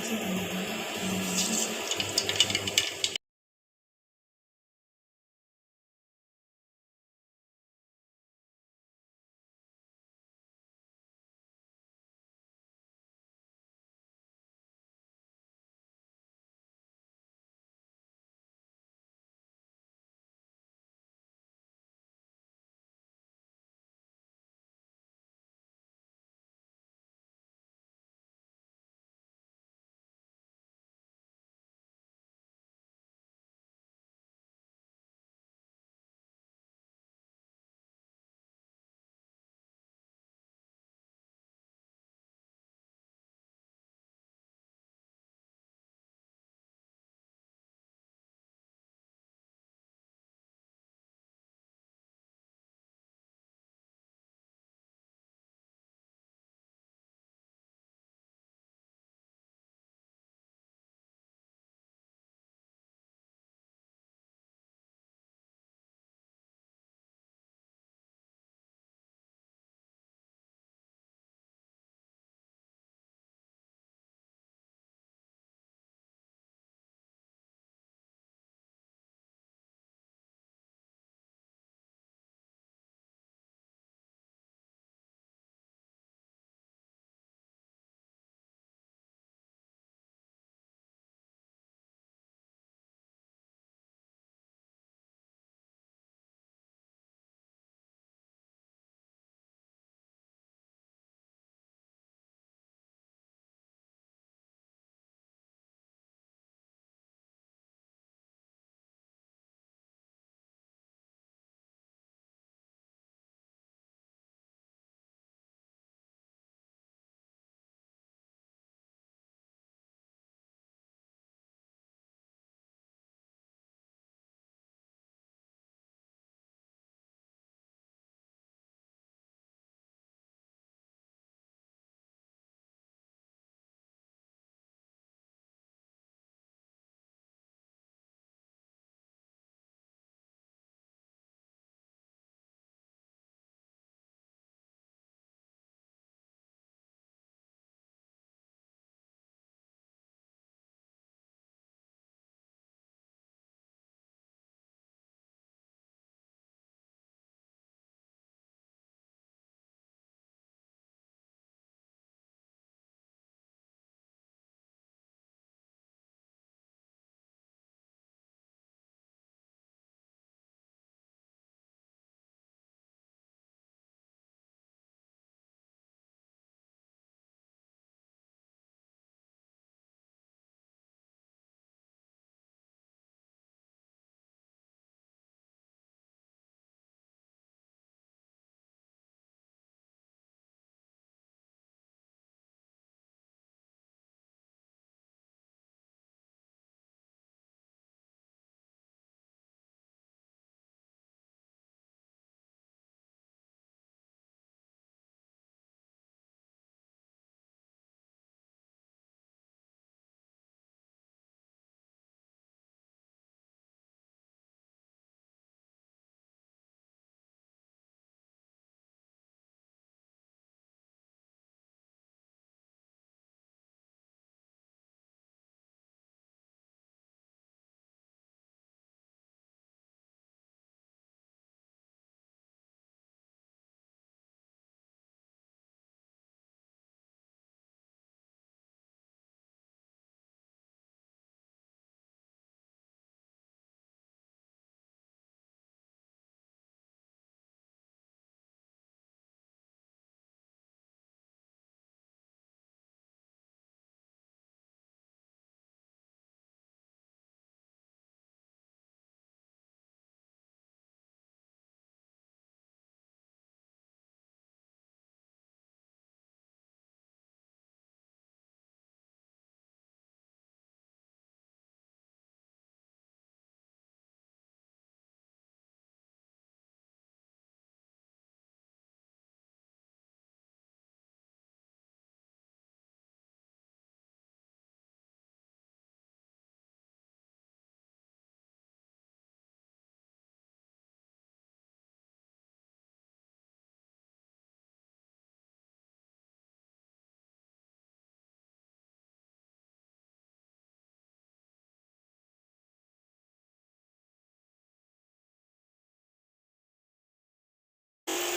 Thank you.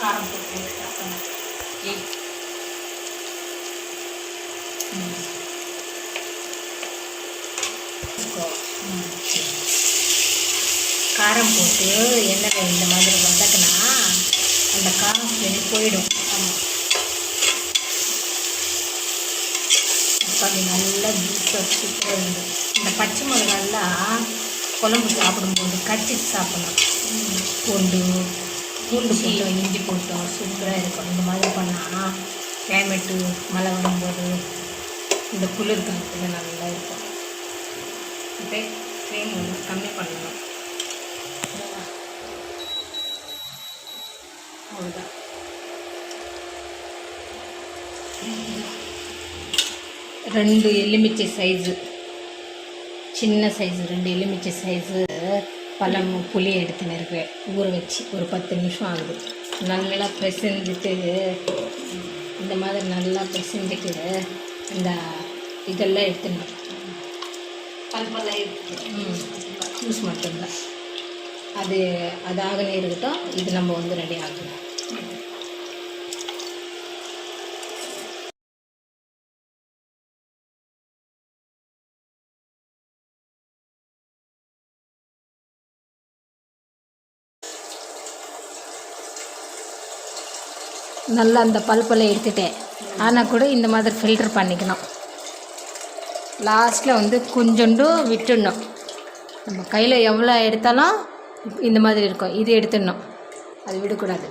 காரம் போட்டு காரம் போட்டு எண்ணெய் இந்த மாதிரி வதக்குனா அந்த காரம் ஸ்மெல் போயிடும். ஆமாம் தக்காளி நல்லா ஜூஸாக சூப்பராக இருந்தது இந்த பச்சை மிளகாலாம் குழம்பு சாப்பிடும்போது கடிச்சிட்டு சாப்பிடலாம். பூண்டு பூண்டு போட்டோம் இஞ்சி போட்டோம் சூப்பராக இருக்கும். இந்த மாதிரி பண்ணால் கிளைமேட்டு மழை வரும்போது இந்த குளிர் காலத்தில் நல்லா இருக்கும். இப்போ ஃப்ளேம் வந்து கம்மி பண்ணணும். அவ்வளோதான் ரெண்டு எலுமிச்சை சைஸு சின்ன சைஸு ரெண்டு எலுமிச்சை சைஸு பழம் புளி எடுத்துன்னு இருக்கேன் ஊற வச்சு ஒரு பத்து நிமிஷம் ஆகுது. நல்லா பிசைஞ்சிட்டு இந்த மாதிரி நல்லா பிசைஞ்சிட்டு இந்த இதெல்லாம் எடுத்துடணும் பல்பெல்லாம் ம் ஜூஸ் மட்டும்தான். அது அது ஆகனே இருக்கட்டும் இது நம்ம வந்து ரெடி ஆகணும். நல்லா அந்த பல்பெல்லாம் எடுத்துட்டேன். ஆனால் கூட இந்த மாதிரி ஃபில்டர் பண்ணிக்கணும். லாஸ்ட்டில் வந்து கொஞ்சோண்டு விட்டுடணும். நம்ம கையில் எவ்வளோ எடுத்தாலும் இந்த மாதிரி இருக்கும். இது எடுத்துடணும். அது விடக்கூடாது.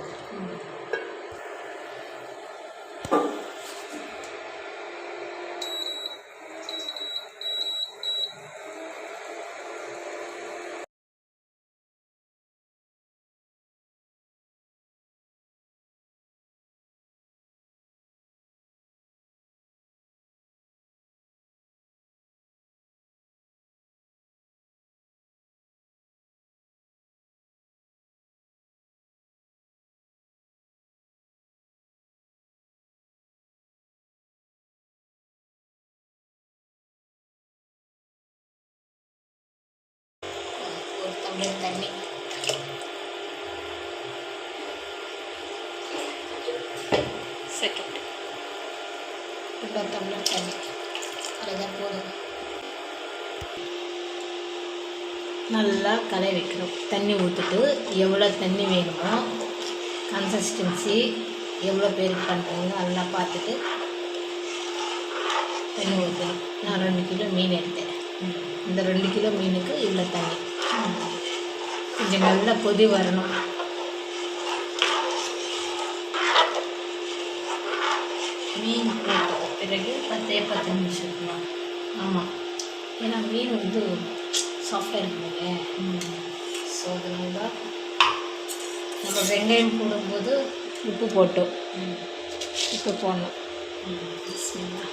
டம்ளர் தண்ணி செகண்ட் டம்ளர் தண்ணி அதுதான் போதும் நல்லா கலை வைக்கணும். தண்ணி ஊற்றிட்டு எவ்வளோ தண்ணி வேணுமோ கன்சிஸ்டன்சி எவ்வளோ பேருக்கு பண்ணுறீங்க நல்லா பார்த்துட்டு தண்ணி ஊற்றணும் நான் ரெண்டு கிலோ மீன் எடுத்தேன். இந்த ரெண்டு கிலோ மீனுக்கு இவ்வளோ தண்ணி. கொஞ்சம் நல்லா கொதி வரணும். மீன் போட்ட பிறகு பத்தே பத்து நிமிஷம் ஆமாம் ஏன்னா மீன் வந்து சாஃப்டாக இருக்குங்க ஸோ அதனால தான் நம்ம வெங்காயம் போடும்போது உப்பு போட்டோம். உப்பு போடணும். பிஸ்மில்லா.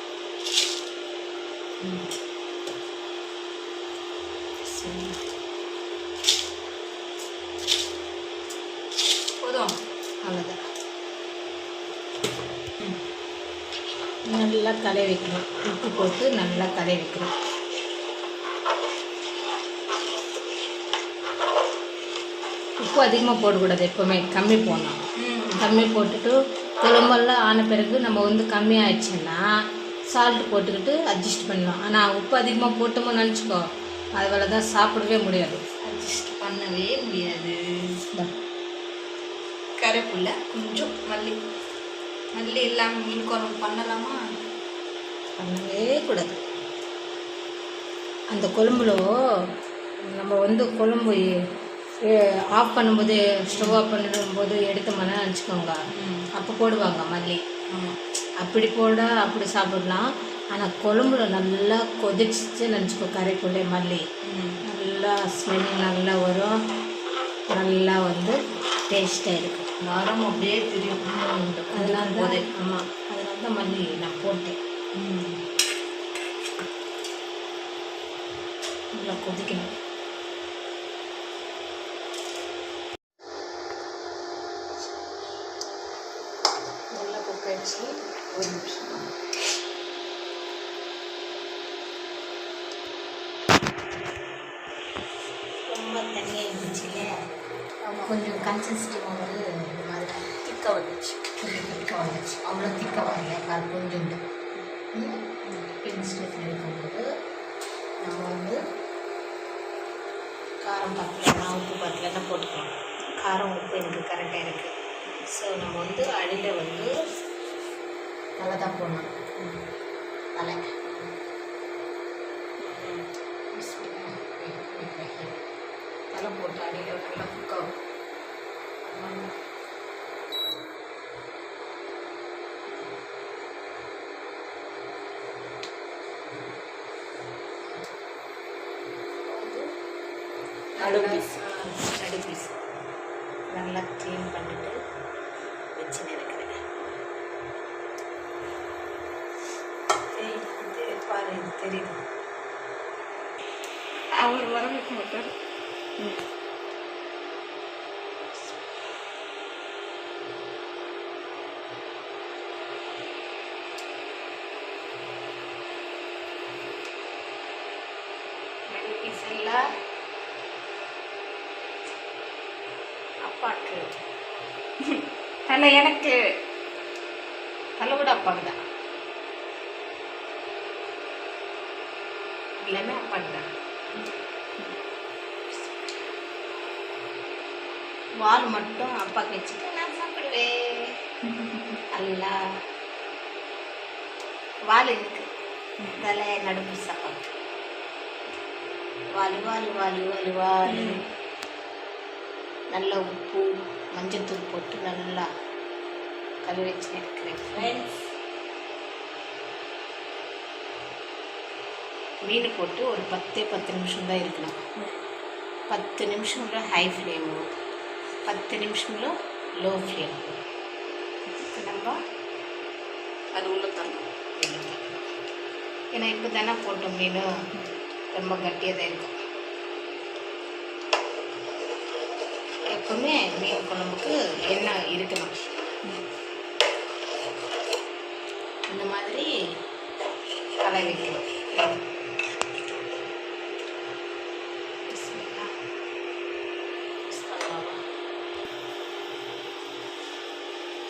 போதும் நல்லா கலை வைக்கணும். உப்பு போட்டு நல்லா கலை வைக்கணும். உப்பு அதிகமாக போடக்கூடாது எப்போவுமே. கம்மி போடணும். கம்மி போட்டுட்டு குழம்பெல்லாம் ஆன பிறகு நம்ம வந்து கம்மி ஆயிடுச்சுன்னா சால்ட் போட்டுக்கிட்டு அட்ஜஸ்ட் பண்ணலாம். ஆனால் உப்பு அதிகமாக போட்டோமோ நினச்சிக்கோ அதில் தான் சாப்பிடவே முடியாது. அட்ஜஸ்ட் பண்ணவே முடியாது. கருவேப்பில்ல கொஞ்சம் மல்லி. மல்லி இல்லாமல் மீன் குழம்பு பண்ணலாமா? பண்ணவே கூடாது. அந்த குழம்புல நம்ம வந்து குழம்பு ஆஃப் பண்ணும்போது ஸ்டவ் ஆஃப் பண்ணும்போது எடுத்தோம்னா நினச்சிக்கோங்க அப்போ போடுவாங்க மல்லி. அப்படி போட அப்படி சாப்பிடலாம். ஆனால் குழம்புல நல்லா கொதிச்சு நினச்சிக்கோ கரைக்குள்ளே மல்லி. நல்லா ஸ்மெல் நல்லா வரும். நல்லா வந்து டேஸ்ட்டாக இருக்கும். மரம் அப்படியே தெரியும். அதனால போதே ஆமாம் அதனால தான் மல்லி நான் போட்டேன். நல்லா கொதிக்கணும். நல்லா குக் ஆயிடுச்சு ஒரு நிமிஷம். ரொம்ப தண்ணியாக இருந்துச்சு இல்லையா கொஞ்சம் கன்சிஸ்டி வந்து இந்த மாதிரி திக்காக வந்துச்சு கொஞ்சம் திக்காக வந்துச்சு அவ்வளோ திக்காக வரல பாரு கொஞ்சோண்டு பின் ஸ்டேஜில் இருக்கும்போது நம்ம வந்து காரம் பத்தலைன்னா உப்பு பத்தலைன்னா போட்டுக்கலாம் காரம் உப்பு எனக்கு கரெக்டாக இருக்குது ஸோ நம்ம வந்து அடியில் வந்து தலை தான் போடணும். தலை தலை போட்டு அடியில் நல்லா குக்காகும் தலை எனக்கு தலை கூட அப்பாக்கு தான். எல்லாமே அப்பாக்கு தான். வால் மட்டும் அப்பாக்கு வச்சுட்டு நான் சாப்பிடுவேன். அல்லா. வால் இருக்கு. தலை நடுப்பு சாப்பாடு. வாலு வாலு வாலு வாலு வாலு. நல்ல உப்பு மஞ்சத்தூள் போட்டு நல்லா கழுவி வச்சு எடுக்கிறேன் ஃப்ரெண்ட்ஸ் மீன் போட்டு ஒரு பத்தே பத்து நிமிஷம் தான் இருக்கணும் பத்து நிமிஷம்ல ஹை ஃப்ளேமு பத்து நிமிஷம்ல லோ ஃப்ளேம் நம்ம அது உள்ள தரணும் ஏன்னா இப்போ தானே போட்டோம் மீன் ரொம்ப கட்டியாக தான் இருக்கும் எப்பவுமே மீன் குழம்புக்கு எண்ணெய் இருக்கணும் இந்த மாதிரி பிஸ்மில்லா.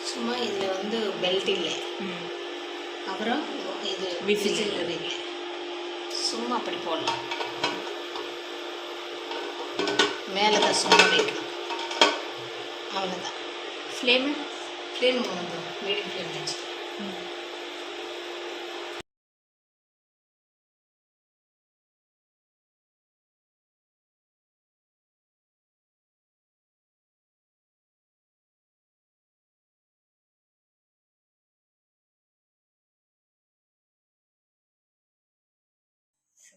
சும்மா இதில் வந்து பெல்ட் இல்லை. அப்புறம் இது. விசில். இல்லை சும்மா அப்படி போடலாம். மேலே தான் சும்மா வைக்கணும். அவ்வளோதான் ஃப்ளேமு ஃப்ளேம் வந்து மீடியம் ஃப்ளேம் வச்சு.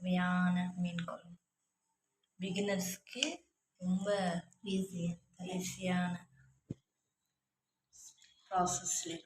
சுவையான மீன் குழம்பு பிகினர்ஸ்க்கு ரொம்ப ஈஸியாக ஈஸியான ப்ராசஸில்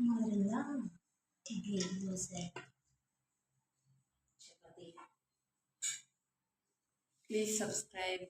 ಮೊದಲ ಇಡ್ಲಿ ದೋಸೆ ಚಪಾತಿ ಪ್ಲೀಸ್ ಸಬ್ಸ್ಕ್ರೈಬ್